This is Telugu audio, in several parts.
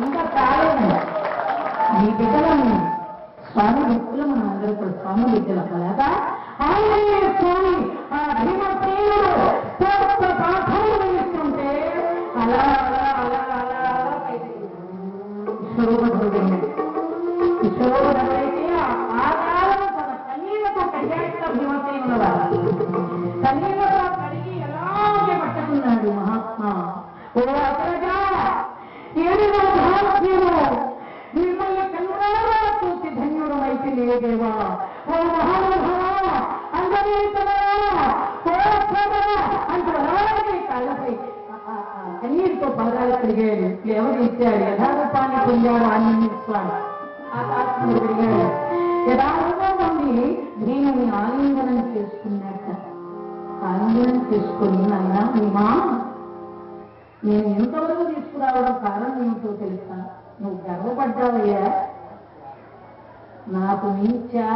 ఇంకా కాలేదు మీ బిడ్డలను స్వామి భక్తులు మనం అందరూ కూడా స్వామి బిడ్డలు కదా ఆయనే స్వామి ఆ భీమసేనుడు స్తోత్ర పాఠములు వేస్తుంటే అలా అలా అలా అలా అలా పైకి శోభనుడైన ఆ కాలం తన కన్నీళ్ళతో కడిగాక భీమసేనుల వారు కన్నీళ్ళతో ఆ, కన్నీటితో తిరిగాడు ఎవరు ఇచ్చాడు యథారూపాన్ని పొందాడు ఆంజనేయ ఆకాశంలో తిరిగాడు యథారూపం దీనిని ఆలింగనం చేసుకున్నాక ఆలింగనం చేసుకొని నాయన మేమా నేను ఎంతవరకు తీసుకురావడం కారణం ఏమిటో తెలుసా? నువ్వు గర్వపడ్డావయ్యా. నాకు నీచా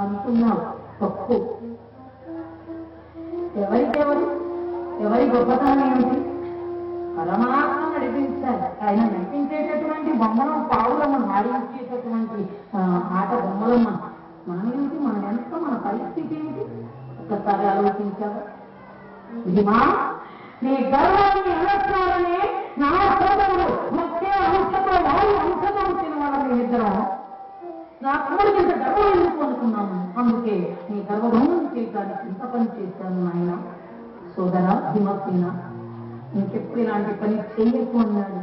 అనుకున్నావు తప్పు. ఎవరికెవరు? ఎవరి గొప్పతనం ఏమిటి? పరమాత్మ నడిపించాలి. ఆయన నడిపించేటటువంటి బొమ్మలం పావులమ్మ ఆడించేటటువంటి ఆట బొమ్మలమ్మ. మన ఏమిటి మన ఎంత మన పరిస్థితి ఏమిటి ఒక్కసారి ఆలోచించావా? ఇదిమా నీ గర్వాన్ని అలస్తారని నా సోదరుడు ముఖ్య అంశతో వారి అంశతో వచ్చిన వాళ్ళ ఇద్దరం. నా కోరిక ఇంత గర్వం ఎందుకు అనుకున్నాను అందుకే నీ గర్వభంగం చేయడానికి ఇంత పని చేశాను నాయన. సోదర హిమసేన ఇంకెప్పుడు ఇలాంటి పని చెయ్యకు అన్నాడు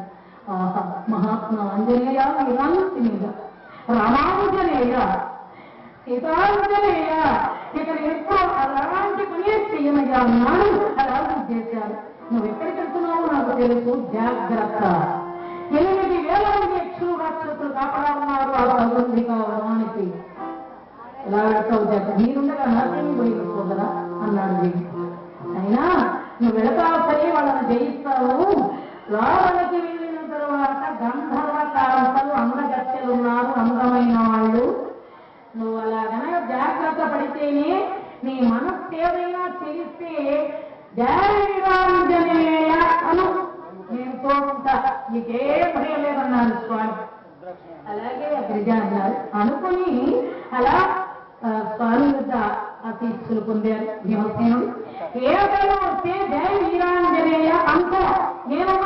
ఆహా మహాత్మా అంజనేయ ఇలాంటినేయ రామాంజనేయ సీతాంజనేయ ఇక ఎప్పుడు అలాంటి పని చెయ్యమయ్యా అన్నాడు అలాంటి చేశాడు. నువ్వు ఎక్కడికి వెళ్తున్నావో నాకు తెలుసు జాగ్రత్త. ఎనిమిది వేల మంది యక్షులు రాక్షసులు కాపలా ఉన్నారు ఆ సౌగంధిక వనానికి ఎలా వెళ్తావు జాగ్రత్త? మీరుండగా నాకేం పోయింది సోదరా? అన్నాడు వీడు నువ్వు వెళతావు సరే వాళ్ళని జయిస్తావు. లోపలికి వెళ్ళిన తర్వాత గంధర్వ కాంతలు అందగత్తెలు ఉన్నారు అందమైన వాళ్ళు. నువ్వు అలాగన జాగ్రత్త పడితేనే నీ మనస్సు ఏదైనా తెలిస్తే జాగ్రత్త అను నేను తోడుంటా. నీకే భయం లేదన్నాడు స్వామి. అలాగే ప్రజ అన్నారు అనుకుని అలా ఆ, స్వామి వద్ద ఆశీస్సులు పొందారు. భీమసేనుడు ఏదైనా వస్తే జయ వీరాంజనేయ అంత ఏమన్నా